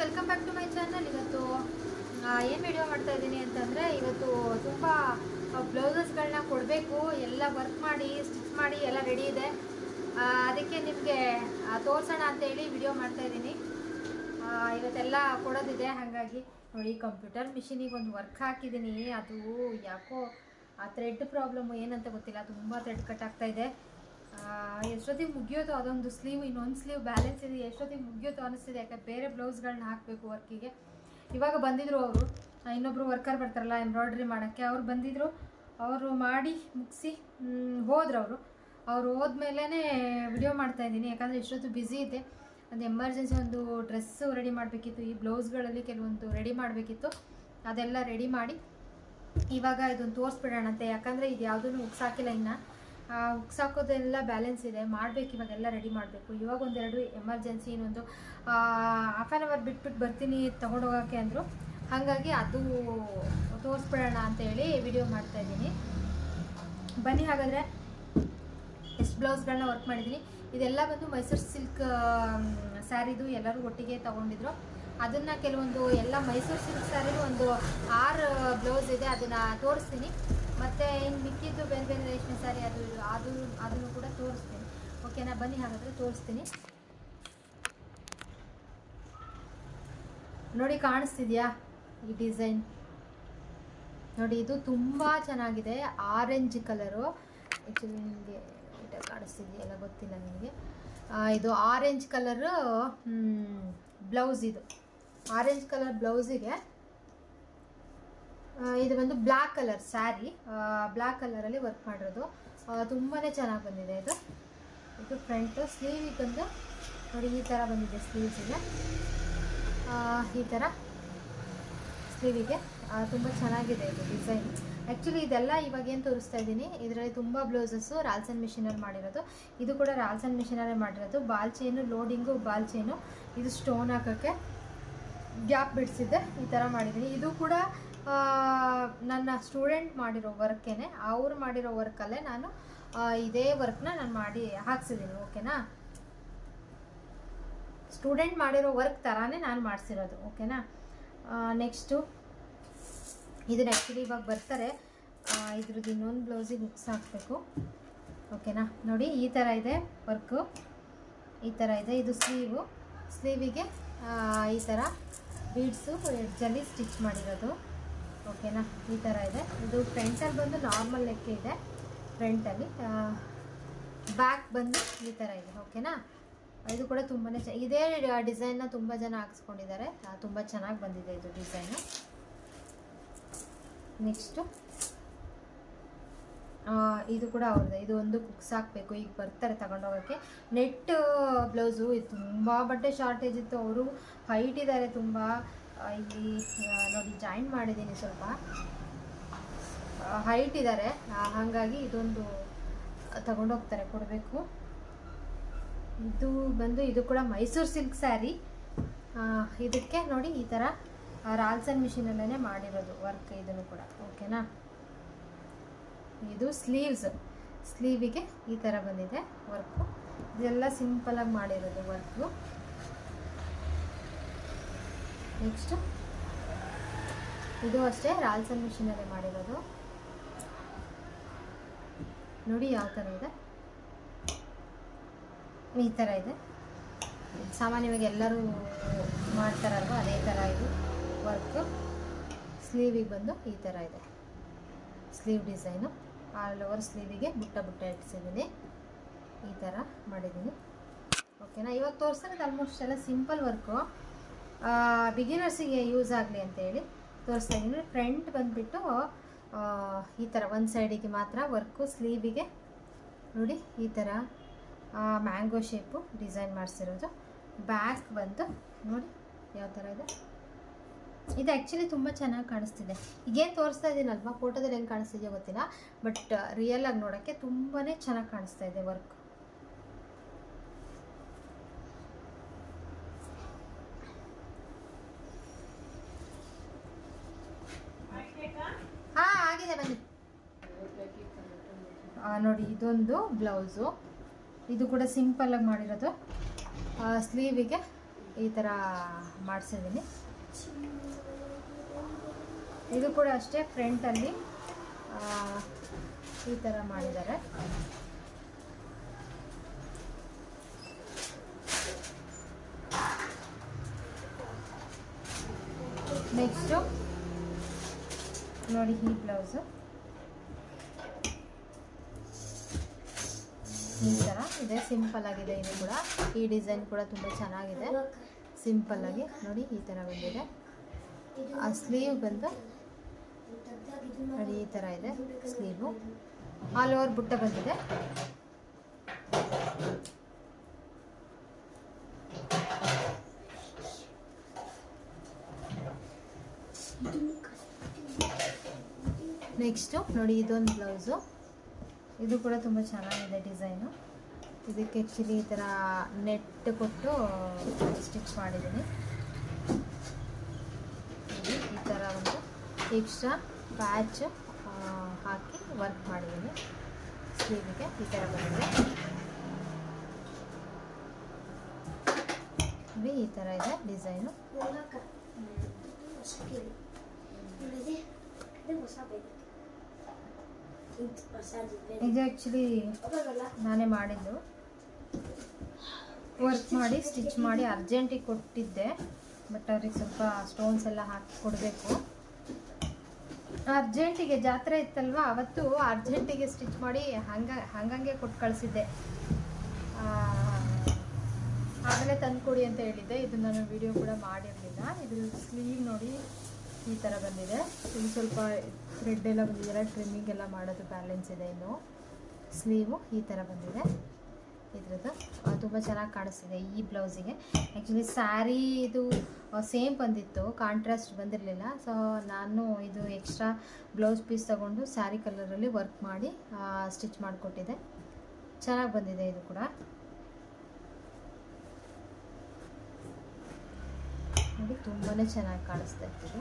Welcome back to my channel ಇವತ್ತು ಏನು video ಮಾಡ್ತಾ ಇದ್ದೀನಿ ಅಂತಂದರೆ ಇವತ್ತು ತುಂಬ ಬ್ಲೌಸಸ್ಗಳನ್ನ ಕೊಡಬೇಕು. ಎಲ್ಲ ವರ್ಕ್ ಮಾಡಿ ಸ್ಟಿಚ್ ಮಾಡಿ ಎಲ್ಲ ರೆಡಿ ಇದೆ. ಅದಕ್ಕೆ ನಿಮಗೆ ತೋರಿಸೋಣ ಅಂತೇಳಿ ವಿಡಿಯೋ ಮಾಡ್ತಾ ಇದ್ದೀನಿ. ಇವತ್ತೆಲ್ಲ ಕೊಡೋದಿದೆ ಹಾಗಾಗಿ. ನೋಡಿ ಕಂಪ್ಯೂಟರ್ ಮಿಷಿನಿಗೆ ಒಂದು ವರ್ಕ್ ಹಾಕಿದ್ದೀನಿ. ಅದು ಯಾಕೋ ಆ ಥ್ರೆಡ್ ಪ್ರಾಬ್ಲಮ್ಮು ಏನಂತ ಗೊತ್ತಿಲ್ಲ. ತುಂಬ ಥ್ರೆಡ್ ಕಟ್ ಆಗ್ತಾ ಇದೆ. ಆ, ಎಷ್ಟೊತ್ತಿಗೆ ಮುಗಿಯೋದು ಅದೊಂದು ಸ್ಲೀವ್ ಇನ್ನೊಂದು ಸ್ಲೀವ್ ಬ್ಯಾಲೆನ್ಸ್ ಇದೆ, ಎಷ್ಟೊತ್ತಿಗೆ ಮುಗಿಯೋದು ಅನಿಸ್ತಿದೆ ಯಾಕಂದ್ರೆ ಬೇರೆ ಬ್ಲೌಸ್ಗಳನ್ನ ಹಾಕಬೇಕು ವರ್ಕಿಗೆ. ಇವಾಗ ಬಂದಿದ್ರು ಅವರು. ಇನ್ನೊಬ್ಬರು ವರ್ಕರ್ ಬರ್ತಾರಲ್ಲ ಎಂಬ್ರಾಯ್ಡ್ರಿ ಮಾಡೋಕ್ಕೆ. ಅವ್ರು ಬಂದಿದ್ರು. ಅವರು ಮಾಡಿ ಮುಗಿಸಿ ಹೋದ್ರು ಅವರು. ಅವ್ರು ಹೋದ್ಮೇಲೆ ವಿಡಿಯೋ ಮಾಡ್ತಾ ಇದ್ದೀನಿ. ಯಾಕಂದರೆ ಇಷ್ಟೊತ್ತು ಬ್ಯುಸಿ ಇದೆ. ಒಂದು ಎಮರ್ಜೆನ್ಸಿ ಒಂದು ಡ್ರೆಸ್ಸು ರೆಡಿ ಮಾಡಬೇಕಿತ್ತು. ಈ ಬ್ಲೌಸ್ಗಳಲ್ಲಿ ಕೆಲವೊಂದು ರೆಡಿ ಮಾಡಬೇಕಿತ್ತು. ಅದೆಲ್ಲ ರೆಡಿ ಮಾಡಿ ಇವಾಗ ಇದೊಂದು ತೋರಿಸ್ಬಿಡೋಣಂತೆ. ಯಾಕಂದರೆ ಇದು ಯಾವುದೂ ಉಗ್ಸಾಕಿಲ್ಲ ಇನ್ನು. ಉಗ್ಸಾಕೋದೆಲ್ಲ ಬ್ಯಾಲೆನ್ಸ್ ಇದೆ, ಮಾಡಬೇಕು, ಇವಾಗೆಲ್ಲ ರೆಡಿ ಮಾಡಬೇಕು. ಇವಾಗ ಒಂದೆರಡು ಎಮರ್ಜೆನ್ಸಿ ಇನ್ನೊಂದು ಹಾಫ್ ಆನ್ ಅವರ್ ಬಿಟ್ಬಿಟ್ಟು ಬರ್ತೀನಿ ತೊಗೊಂಡೋಗೋಕ್ಕೆ ಅಂದರು. ಹಾಗಾಗಿ ಅದು ತೋರಿಸ್ಬಿಡೋಣ ಅಂತೇಳಿ ವಿಡಿಯೋ ಮಾಡ್ತಾ ಇದ್ದೀನಿ. ಬನ್ನಿ ಹಾಗಾದರೆ, ಎಷ್ಟು ಬ್ಲೌಸ್ಗಳನ್ನ ವರ್ಕ್ ಮಾಡಿದ್ದೀನಿ. ಇದೆಲ್ಲ ಬಂದು ಮೈಸೂರು ಸಿಲ್ಕ್ ಸ್ಯಾರಿದು ಎಲ್ಲರೂ ಒಟ್ಟಿಗೆ ತಗೊಂಡಿದ್ರು. ಅದನ್ನು ಕೆಲವೊಂದು ಎಲ್ಲ ಮೈಸೂರು ಸಿಲ್ಕ್ ಸ್ಯಾರಿದು ಒಂದು ಆರು ಬ್ಲೌಸ್ ಇದೆ, ಅದನ್ನು ತೋರಿಸ್ತೀನಿ. ಮತ್ತು ಇನ್ನು ಮಿಕ್ಕಿದ್ದು ಬೇರೆ ಬೇರೆ ರೇಷ್ಮೆ ಸಾರಿ ಅದು ಇದು, ಅದು, ಅದನ್ನು ಕೂಡ ತೋರಿಸ್ತೀನಿ. ಓಕೆನಾ ಬನ್ನಿ ಹಾಗಾದರೆ ತೋರಿಸ್ತೀನಿ. ನೋಡಿ, ಕಾಣಿಸ್ತಿದ್ಯಾ ಈ ಡಿಸೈನ್? ನೋಡಿ, ಇದು ತುಂಬ ಚೆನ್ನಾಗಿದೆ. ಆರೆಂಜ್ ಕಲರು ಆ್ಯಕ್ಚುಲಿ ನಿಮಗೆ ಕಾಣಿಸ್ತಿದೆಯಲ್ಲ ಗೊತ್ತಿಲ್ಲ ನನಗೆ ಇದು ಆರೆಂಜ್ ಕಲರು ಬ್ಲೌಸ್ ಇದು. ಆರೆಂಜ್ ಕಲರ್ ಬ್ಲೌಸಿಗೆ ಇದು ಬಂದು ಬ್ಲ್ಯಾಕ್ ಕಲರ್ ಸ್ಯಾರಿ. ಬ್ಲ್ಯಾಕ್ ಕಲರಲ್ಲಿ ವರ್ಕ್ ಮಾಡಿರೋದು. ತುಂಬಾ ಚೆನ್ನಾಗಿ ಬಂದಿದೆ ಇದು. ಇದು ಫ್ರಂಟು ಸ್ಲೀವಿಗೆ ಬಂದು ನೋಡಿ, ಈ ಥರ ಬಂದಿದೆ ಸ್ಲೀವ್ಸಿಗೆ ಈ ಥರ ಸ್ಲೀವಿಗೆ ತುಂಬ ಚೆನ್ನಾಗಿದೆ ಇದು ಡಿಸೈನ್ ಆ್ಯಕ್ಚುಲಿ ಇದೆಲ್ಲ ಇವಾಗ ಏನು ತೋರಿಸ್ತಾ ಇದ್ದೀನಿ, ಇದರಲ್ಲಿ ತುಂಬ ಬ್ಲೌಸಸ್ಸು ರಾಲ್ಸನ್ ಮಿಷಿನಲ್ಲಿ ಮಾಡಿರೋದು. ಇದು ಕೂಡ ರಾಲ್ಸನ್ ಮಿಷಿನಲ್ಲೇ ಮಾಡಿರೋದು. Ball chain loading ball chain ಇದು ಸ್ಟೋನ್ ಹಾಕೋಕ್ಕೆ ಗ್ಯಾಪ್ ಬಿಡಿಸಿದ್ದೆ. ಈ ಥರ ಮಾಡಿದ್ದೀನಿ. ಇದು ಕೂಡ ನನ್ನ ಸ್ಟೂಡೆಂಟ್ ಮಾಡಿರೋ ವರ್ಕೇನೆ ಅವ್ರು ಮಾಡಿರೋ ವರ್ಕಲ್ಲೇ ನಾನು ಇದೇ ವರ್ಕ್ನ ನಾನು ಮಾಡಿ ಹಾಕ್ಸಿದ್ದೀನಿ ಓಕೆನಾ ಸ್ಟೂಡೆಂಟ್ ಮಾಡಿರೋ ವರ್ಕ್ ಥರಾನೇ ನಾನು ಮಾಡಿಸಿರೋದು ಓಕೆನಾ ನೆಕ್ಸ್ಟು ಇದನ್ನ ಆ್ಯಕ್ಚುಲಿ ಇವಾಗ ಬರ್ತಾರೆ. ಇದ್ರದ್ದು ಇನ್ನೊಂದು ಬ್ಲೌಸಿಗೆ ಮಿಕ್ಸ್ ಹಾಕಬೇಕು ಓಕೆನಾ ನೋಡಿ, ಈ ಥರ ಇದೆ ವರ್ಕು ಈ ಥರ ಇದೆ, ಇದು ಸ್ಲೀವು ಸ್ಲೀವಿಗೆ ಈ ಥರ ಬೀಡ್ಸು ಎಡ್ಜಲ್ಲಿ ಸ್ಟಿಚ್ ಮಾಡಿರೋದು. ಓಕೆನಾ? ಈ ಥರ ಇದೆ. ಇದು ಫ್ರಂಟಲ್ಲಿ ಬಂದು ನಾರ್ಮಲ್ ಲೆಕ್ಕ ಇದೆ. ಫ್ರಂಟಲ್ಲಿ ಬ್ಯಾಕ್ ಬಂದು ಈ ಥರ ಇದೆ. ಓಕೆನಾ? ಇದು ಕೂಡ ತುಂಬಾ ಚ, ಇದೇ ಡಿಸೈನ್ನ ತುಂಬ ಜನ ಹಾಕ್ಸ್ಕೊಂಡಿದ್ದಾರೆ. ತುಂಬ ಚೆನ್ನಾಗಿ ಬಂದಿದೆ ಇದು ಡಿಸೈನು ನೆಕ್ಸ್ಟು ಇದು ಕೂಡ ಅವ್ರದ್ದು ಇದು ಒಂದು ಕುಕ್ಸ್ ಹಾಕಬೇಕು. ಈಗ ಬರ್ತಾರೆ ತಗೊಂಡೋಗೋಕ್ಕೆ ನೆಟ್ ಬ್ಲೌಸು ಇದು ತುಂಬ, ಬಟ್ಟೆ ಶಾರ್ಟೇಜ್ ಇತ್ತು. ಅವರು ಹೈಟ್ ಇದ್ದಾರೆ ತುಂಬ. ಇಲ್ಲಿ ನೋಡಿ ಜಾಯಿನ್ ಮಾಡಿದ್ದೀನಿ ಸ್ವಲ್ಪ. ಹೈಟ್ ಇದ್ದಾರೆ ಹಾಗಾಗಿ ಇದೊಂದು ತಗೊಂಡೋಗ್ತಾರೆ ಕೊಡಬೇಕು. ಇದು ಬಂದು, ಇದು ಕೂಡ ಮೈಸೂರು ಸಿಲ್ಕ್ ಸ್ಯಾರಿ ಇದಕ್ಕೆ ನೋಡಿ ಈ ಥರ ರಾಲ್ಸನ್ ಮಿಷಿನಲ್ಲೇ ಮಾಡಿರೋದು ವರ್ಕ್ ಇದನ್ನು ಕೂಡ. ಓಕೆನಾ ಇದು ಸ್ಲೀವ್ಸ್ ಸ್ಲೀವಿಗೆ ಈ ಥರ ಬಂದಿದೆ ವರ್ಕು ಇದೆಲ್ಲ ಸಿಂಪಲಾಗಿ ಮಾಡಿರೋದು ವರ್ಕು ನೆಕ್ಸ್ಟು ಇದು ಅಷ್ಟೇ ರಾಲ್ಸನ್ ಮಿಷಿನಲ್ಲೇ ಮಾಡಿರೋದು. ನೋಡಿ ಯಾವ ಥರ ಇದೆ. ಈ ಥರ ಇದೆ. ಸಾಮಾನ್ಯವಾಗಿ ಎಲ್ಲರೂ ಮಾಡ್ತಾರಲ್ವ, ಅದೇ ಥರ ಇದು ವರ್ಕು ಸ್ಲೀವಿಗೆ ಬಂದು ಈ ಥರ ಇದೆ. ಸ್ಲೀವ್ ಡಿಸೈನು ಆಲ್ ಓವರ್ ಸ್ಲೀವಿಗೆ ಬುಟ್ಟ ಬುಟ್ಟ ಇಟ್ಸಿದ್ದೀನಿ ಈ ಥರ ಮಾಡಿದ್ದೀನಿ. ಓಕೆನಾ ಇವಾಗ ತೋರಿಸ್ತಾರೆ ಆಲ್ಮೋಸ್ಟ್ ಎಲ್ಲ ಸಿಂಪಲ್ ವರ್ಕು ಬಿಗಿನರ್ಸಿಗೆ ಯೂಸ್ ಆಗಲಿ ಅಂತೇಳಿ ತೋರಿಸ್ತಾ ಇದ್ದೀನಿ. ಫ್ರಂಟ್ ಬಂದುಬಿಟ್ಟು ಈ ಥರ ಒಂದು ಸೈಡಿಗೆ ಮಾತ್ರ ವರ್ಕು ಸ್ಲೀವಿಗೆ ನೋಡಿ ಈ ಥರ ಮ್ಯಾಂಗೋ ಶೇಪು ಡಿಸೈನ್ ಮಾಡಿಸಿರೋದು. ಬ್ಯಾಕ್ ಬಂದು ನೋಡಿ ಯಾವ ಥರ ಇದೆ. ಇದು ಆ್ಯಕ್ಚುಲಿ ತುಂಬ ಚೆನ್ನಾಗಿ ಕಾಣಿಸ್ತಿದೆ. ಈಗೇನು ತೋರಿಸ್ತಾ ಇದ್ದೀನಲ್ವಾ ಫೋಟೋದಲ್ಲಿ ಹೆಂಗೆ ಕಾಣಿಸ್ತಿದೆಯೋ ಗೊತ್ತಿಲ್ಲ. ಬಟ್ ರಿಯಲ್ ಆಗಿ ನೋಡೋಕ್ಕೆ ತುಂಬಾ ಚೆನ್ನಾಗಿ ಕಾಣಿಸ್ತಾ ಇದೆ ವರ್ಕ್ ಹಾಂ ಆಗಿದೆ ಬನ್ನಿ ಆ, ನೋಡಿ, ಇದೊಂದು ಬ್ಲೌಸು. ಇದು ಕೂಡ ಸಿಂಪಲ್ಲಾಗಿ ಮಾಡಿರೋದು. ಸ್ಲೀವಿಗೆ ಈ ಥರ ಮಾಡಿಸಿದ್ದೀನಿ. ಇದು ಕೂಡ ಅಷ್ಟೇ ಫ್ರಂಟಲ್ಲಿ ಈ ಥರ ಮಾಡಿದ್ದಾರೆ. ನೆಕ್ಸ್ಟು ನೋಡಿ, ಈ ಬ್ಲೌಸು. ಈ ಥರ ಇದೆ. ಸಿಂಪಲ್ ಆಗಿದೆ, ಇದು ಕೂಡ. ಈ ಡಿಸೈನ್ ಕೂಡ ತುಂಬ ಚೆನ್ನಾಗಿದೆ. ಸಿಂಪಲ್ ಆಗಿ. ನೋಡಿ, ಈ ಥರ ಬಂದಿದೆ. ಆ ಸ್ಲೀವ್ ಬಂದು ನೋಡಿ, ಈ ಥರ ಇದೆ ಸ್ಲೀವು ಆಲ್ ಓವರ್ ಬುಟ್ಟ ಬಂದಿದೆ. ನೆಕ್ಸ್ಟು ನೋಡಿ, ಇದೊಂದು ಬ್ಲೌಸು ಇದು ಕೂಡ ತುಂಬ ಚೆನ್ನಾಗಿದೆ ಡಿಸೈನು. ಇದಕ್ಕೆ ಆ್ಯಕ್ಚುಲಿ ಈ ಥರ ನೆಟ್ ಕೊಟ್ಟು ಸ್ಟಿಚ್ ಮಾಡಿದ್ದೀನಿ. ಈ ಥರ ಒಂದು ಎಕ್ಸ್ಟ್ರಾ ಪ್ಯಾಚ್ ಹಾಕಿ ವರ್ಕ್ ಮಾಡಿದ್ದೀನಿ. ಸ್ಲೀವಿಗೆ ಈ ಥರ ಬಂದಿದೆ. ಈ ಥರ ಇದೆ ಡಿಸೈನು. ಇದು ಆ್ಯಕ್ಚುಲಿ ನಾನೇ ಮಾಡಿದ್ದು. ವರ್ಕ್ ಮಾಡಿ ಸ್ಟಿಚ್ ಮಾಡಿ ಅರ್ಜೆಂಟಿಗೆ ಕೊಟ್ಟಿದ್ದೆ. ಬಟ್ ಅವ್ರಿಗೆ ಸ್ವಲ್ಪ ಸ್ಟೋನ್ಸ್ ಎಲ್ಲ ಹಾಕಿ ಕೊಡಬೇಕು. ಅರ್ಜೆಂಟಿಗೆ ಜಾತ್ರೆ ಇತ್ತಲ್ವ, ಅವತ್ತು ಅರ್ಜೆಂಟಿಗೆ ಸ್ಟಿಚ್ ಮಾಡಿ ಹಂಗ, ಹಂಗಂಗೆ ಕೊಟ್ಟು ಕಳಿಸಿದ್ದೆ. ಆಗಲೇ ತಂದು ಕೊಡಿ ಅಂತ ಹೇಳಿದ್ದೆ. ಇದು ನಾನು ವಿಡಿಯೋ ಕೂಡ ಮಾಡಿರಲಿಲ್ಲ. ಇದು ಸ್ಲೀವ್ ನೋಡಿ ಈ ಥರ ಬಂದಿದೆ. ಇದು ಸ್ವಲ್ಪ ಥ್ರೆಡ್ ಎಲ್ಲ ಬಂದಿದೆ ಟ್ರಿಮ್ಮಿಂಗ್ ಎಲ್ಲ ಮಾಡೋದು ಬ್ಯಾಲೆನ್ಸ್ ಇದೆ ಇನ್ನು. ಸ್ಲೀವು ಈ ಥರ ಬಂದಿದೆ. ಇದ್ರದ್ದು. ತುಂಬ ಚೆನ್ನಾಗಿ ಕಾಣಿಸ್ತಿದೆ ಈ ಬ್ಲೌಸಿಗೆ ಆ್ಯಕ್ಚುಲಿ ಸ್ಯಾರಿ ಇದು ಸೇಮ್ ಬಂದಿತ್ತು. ಕಾಂಟ್ರಾಸ್ಟ್ ಬಂದಿರಲಿಲ್ಲ. ಸೊ ನಾನು ಇದು ಎಕ್ಸ್ಟ್ರಾ ಬ್ಲೌಸ್ ಪೀಸ್ ತೊಗೊಂಡು ಸ್ಯಾರಿ ಕಲರಲ್ಲಿ ವರ್ಕ್ ಮಾಡಿ ಸ್ಟಿಚ್ ಮಾಡಿಕೊಟ್ಟಿದ್ದೆ. ಚೆನ್ನಾಗಿ ಬಂದಿದೆ ಇದು ಕೂಡ. ನೋಡಿ ತುಂಬಾ ಚೆನ್ನಾಗಿ ಕಾಣಿಸ್ತಾ ಇತ್ತು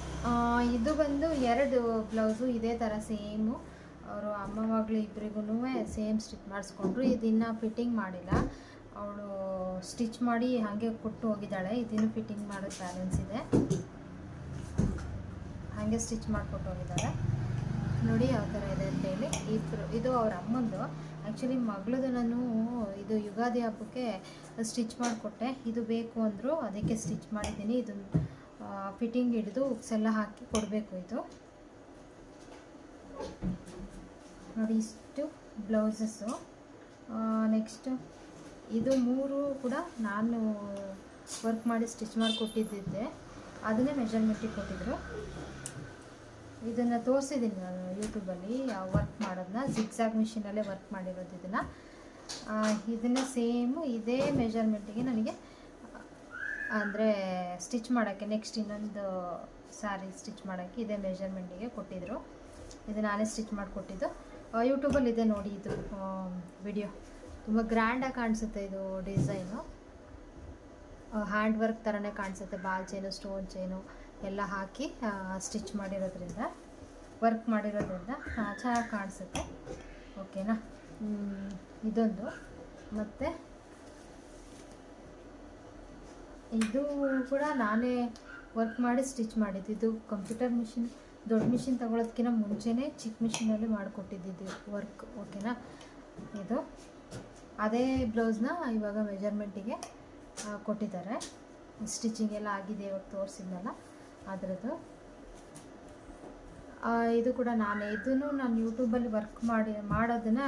ಆ, ಇದು ಬಂದು ಎರಡು ಬ್ಲೌಸು ಇದೇ ಥರ ಸೇಮು. ಅವರು ಅಮ್ಮ ಮಗಳು ಇಬ್ಬರಿಗೂ ಸೇಮ್ ಸ್ಟಿಚ್ ಮಾಡಿಸ್ಕೊಂಡ್ರು. ಇದನ್ನು ಫಿಟ್ಟಿಂಗ್ ಮಾಡಿಲ್ಲ. ಅವಳು ಸ್ಟಿಚ್ ಮಾಡಿ ಹಾಗೆ ಕೊಟ್ಟು ಹೋಗಿದ್ದಾಳೆ. ಇದನ್ನು ಫಿಟ್ಟಿಂಗ್ ಮಾಡೋ ಬ್ಯಾಲೆನ್ಸ್ ಇದೆ. ಹಾಗೆ ಸ್ಟಿಚ್ ಮಾಡಿಕೊಟ್ಟು ಹೋಗಿದ್ದಾಳೆ. ನೋಡಿ ಯಾವ ಥರ ಇದೆ ಅಂತೇಳಿ ಇಬ್ಬರು ಇದು ಅವ್ರ ಅಮ್ಮಂದು. ಆ್ಯಕ್ಚುಲಿ ಮಗಳದು ನಾನು ಇದು ಯುಗಾದಿ ಹಬ್ಬಕ್ಕೆ ಸ್ಟಿಚ್ ಮಾಡಿಕೊಟ್ಟೆ. ಇದು ಬೇಕು ಅಂದರು ಅದಕ್ಕೆ ಸ್ಟಿಚ್ ಮಾಡಿದ್ದೀನಿ. ಇದು ಫಿಟ್ಟಿಂಗ್ ಹಿಡಿದು ಉಕ್ಸ್ ಎಲ್ಲ ಹಾಕಿ ಕೊಡಬೇಕು ಇದು. ನೋಡಿ ಇಷ್ಟು ಬ್ಲೌಸಸ್ಸು ನೆಕ್ಸ್ಟು ಇದು ಮೂರು ಕೂಡ ನಾನು ವರ್ಕ್ ಮಾಡಿ ಸ್ಟಿಚ್ ಮಾಡಿ ಕೊಟ್ಟಿದ್ದಿದ್ದೆ. ಅದನ್ನೇ ಮೆಜರ್ಮೆಂಟಿಗೆ ಕೊಟ್ಟಿದ್ರು. ಇದನ್ನು ತೋರಿಸಿದ್ದೀನಿ ನಾನು ಯೂಟ್ಯೂಬಲ್ಲಿ ವರ್ಕ್ ಮಾಡೋದನ್ನ ಜಿಗ್ಸಾಗ್ ಮಿಷಿನಲ್ಲೇ ವರ್ಕ್ ಮಾಡಿರೋದು ಇದನ್ನು. ಇದನ್ನು ಸೇಮು ಇದೇ ಮೆಜರ್ಮೆಂಟಿಗೆ ನನಗೆ ಅಂದರೆ ಸ್ಟಿಚ್ ಮಾಡೋಕ್ಕೆ ನೆಕ್ಸ್ಟ್ ಇನ್ನೊಂದು ಸ್ಯಾರಿ ಸ್ಟಿಚ್ ಮಾಡೋಕ್ಕೆ ಇದೇ ಮೆಷರ್ಮೆಂಟಿಗೆ ಕೊಟ್ಟಿದ್ದರು ಇದು ನಾನೇ ಸ್ಟಿಚ್ ಮಾಡಿಕೊಟ್ಟಿದ್ದು. ಯೂಟ್ಯೂಬಲ್ಲಿ ಇದೆ ನೋಡಿ ಇದು ವಿಡಿಯೋ ತುಂಬ ಗ್ರ್ಯಾಂಡಾಗಿ ಕಾಣಿಸುತ್ತೆ ಇದು ಡಿಸೈನು ಹ್ಯಾಂಡ್ ವರ್ಕ್ ಥರನೇ ಕಾಣಿಸುತ್ತೆ. ಬಾಲ್ ಚೈನು ಸ್ಟೋನ್ ಚೈನು ಎಲ್ಲ ಹಾಕಿ ಸ್ಟಿಚ್ ಮಾಡಿರೋದ್ರಿಂದ ವರ್ಕ್ ಮಾಡಿರೋದ್ರಿಂದ ಚೆನ್ನಾಗಿ ಕಾಣಿಸುತ್ತೆ. ಓಕೆನಾ ಇದೊಂದು. ಮತ್ತು ಇದು ಕೂಡ ನಾನೇ ವರ್ಕ್ ಮಾಡಿ ಸ್ಟಿಚ್ ಮಾಡಿದ್ದು. ಇದು ಕಂಪ್ಯೂಟರ್ ಮಿಷಿನ್ ದೊಡ್ಡ ಮಿಷಿನ್ ತಗೊಳೋದಕ್ಕಿಂತ ಮುಂಚೆನೇ ಚಿಕ್ಕ ಮಿಷಿನಲ್ಲಿ ಮಾಡಿಕೊಟ್ಟಿದ್ದು ವರ್ಕ್ ಓಕೆನಾ ಇದು. ಅದೇ ಬ್ಲೌಸ್ನ ಇವಾಗ ಮೆಜರ್ಮೆಂಟಿಗೆ ಕೊಟ್ಟಿದ್ದಾರೆ. ಸ್ಟಿಚಿಂಗ್ ಎಲ್ಲ ಆಗಿದೆ ಇವಾಗ ತೋರಿಸಿದ್ನಲ್ಲ, ಅದರದ್ದು. ಇದು ಕೂಡ ನಾನೇ. ಇದನ್ನು ನಾನು ಯೂಟ್ಯೂಬಲ್ಲಿ ವರ್ಕ್ ಮಾಡಿ, ಮಾಡೋದನ್ನು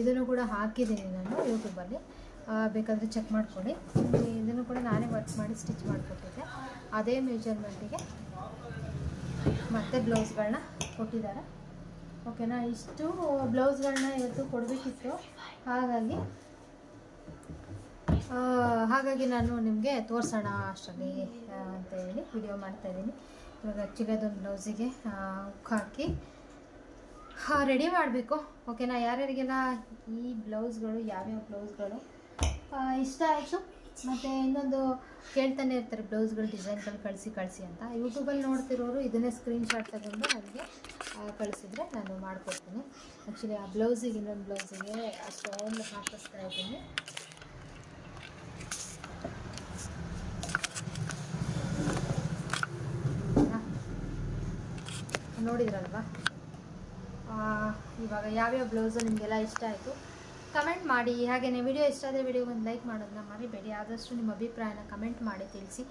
ಇದನ್ನು ಕೂಡ ಹಾಕಿದ್ದೀನಿ ನಾನು ಯೂಟ್ಯೂಬಲ್ಲಿ ಬೇಕಾದರೆ ಚೆಕ್ ಮಾಡ್ಕೊಳ್ಳಿ. ಇದನ್ನು ಕೂಡ ನಾನೇ ವರ್ಕ್ ಮಾಡಿ ಸ್ಟಿಚ್ ಮಾಡಿಕೊಟ್ಟಿದ್ದೆ. ಅದೇ ಮೆಜರ್ಮೆಂಟಿಗೆ ಮತ್ತೆ ಬ್ಲೌಸ್ಗಳನ್ನ ಕೊಟ್ಟಿದ್ದಾರೆ. ಓಕೆನಾ ಇಷ್ಟು ಬ್ಲೌಸ್ಗಳನ್ನ ಇವತ್ತು ಕೊಡಬೇಕಿತ್ತು. ಹಾಗಾಗಿ ಹಾಗಾಗಿ ನಾನು ನಿಮಗೆ ತೋರಿಸೋಣ ಅಷ್ಟರಲ್ಲಿ ಅಂತ ಹೇಳಿ ವಿಡಿಯೋ ಮಾಡ್ತಾಯಿದ್ದೀನಿ ಇವಾಗ ಆ್ಯಕ್ಚುಲಿ ಅದೊಂದು ಬ್ಲೌಸಿಗೆ ಉಕ್ಕು ಹಾಕಿ. ರೆಡಿ ಮಾಡಬೇಕು. ಓಕೆನಾ ಯಾರ್ಯಾರಿಗೆಲ್ಲ ಈ ಬ್ಲೌಸ್ಗಳು ಯಾವ್ಯಾವ ಬ್ಲೌಸ್ಗಳು ಇಷ್ಟ ಆಯಿತು. ಮತ್ತು ಇನ್ನೊಂದು ಕೇಳ್ತಾನೆ ಇರ್ತಾರೆ ಬ್ಲೌಸ್ಗಳು ಡಿಸೈನ್ಗಳು ಕಳಿಸಿ ಕಳಿಸಿ ಅಂತ. ಯೂಟ್ಯೂಬಲ್ಲಿ ನೋಡ್ತಿರೋರು ಇದನ್ನೇ ಸ್ಕ್ರೀನ್ಶಾಟ್ ತಗೊಂಡು ನನಗೆ ಕಳಿಸಿದ್ರೆ ನಾನು ಮಾಡಿಕೊಡ್ತೀನಿ. ಆ್ಯಕ್ಚುಲಿ ಆ ಬ್ಲೌಸಿಗೆ, ಇನ್ನೊಂದು ಬ್ಲೌಸಿಗೆ ಅಷ್ಟೊಂದು ಹಾಕಿಸ್ತಾ ಇದ್ದೀನಿ. ನೋಡಿದ್ರಲ್ವಾ? ಇವಾಗ ಯಾವ್ಯಾವ ಬ್ಲೌಸು ನಿಮಗೆಲ್ಲ ಇಷ್ಟ ಆಯಿತು? ಕಮೆಂಟ್ ಮಾಡಿ ಹಾಗೆಯೇ ವಿಡಿಯೋ ಇಷ್ಟ ಆದರೆ ವಿಡಿಯೋ ಒಂದು ಲೈಕ್ ಮಾಡೋದನ್ನ ಮರಿಬೇಡಿ. ಆದಷ್ಟು ನಿಮ್ಮ ಅಭಿಪ್ರಾಯನ ಕಮೆಂಟ್ ಮಾಡಿ, ತಿಳಿಸಿ.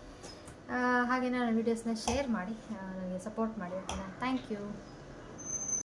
ಹಾಗೆ ನನ್ನ ವೀಡಿಯೋಸ್ನ ಶೇರ್ ಮಾಡಿ ನನಗೆ ಸಪೋರ್ಟ್ ಮಾಡಿ ಓಕೆನಾ ಥ್ಯಾಂಕ್ ಯು